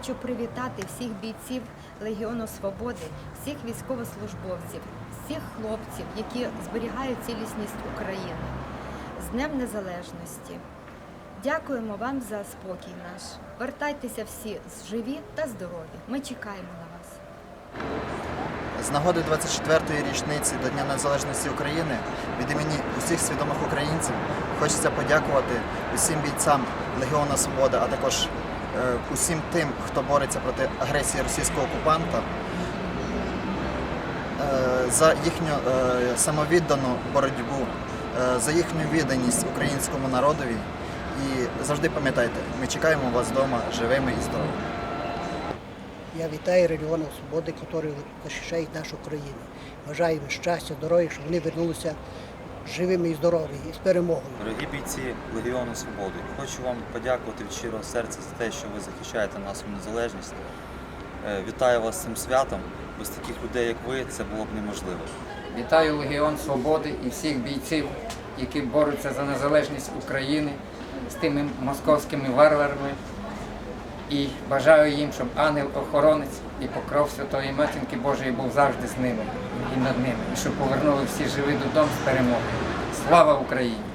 Хочу привітати всіх бійців Легіону Свободи, всіх військовослужбовців, всіх хлопців, які зберігають цілісність України з Днем Незалежності. Дякуємо вам за спокій наш. Вертайтеся всі живі та здорові. Ми чекаємо на вас. З нагоди 24-ї річниці до Дня Незалежності України від імені усіх свідомих українців хочеться подякувати усім бійцям Легіона Свобода, а також усім тим, хто бореться проти агресії російського окупанта, е, за їхню е, самовіддану боротьбу, е, за їхню відданість українському народові. І завжди пам'ятайте, ми чекаємо вас вдома живими і здоровими. Я вітаю Регіонів Свободи, які захищають нашу країну. Бажаю їм щастя, здоров'я, щоб вони вернулися живими і здорові і з перемогою. Дорогі бійці Легіону Свободи, хочу вам подякувати від щирого серця за те, що ви захищаєте нашу незалежність. Е, Вітаю вас з цим святом. Без таких людей, як ви, це було б неможливо. Вітаю Легіон Свободи і всіх бійців, які борються за незалежність України з тими московськими варварами. І бажаю їм, щоб ангел-охоронець і покров Святої Матінки Божої був завжди з ними і над ними, і щоб повернули всі живі додому з перемогою. Слава Україні!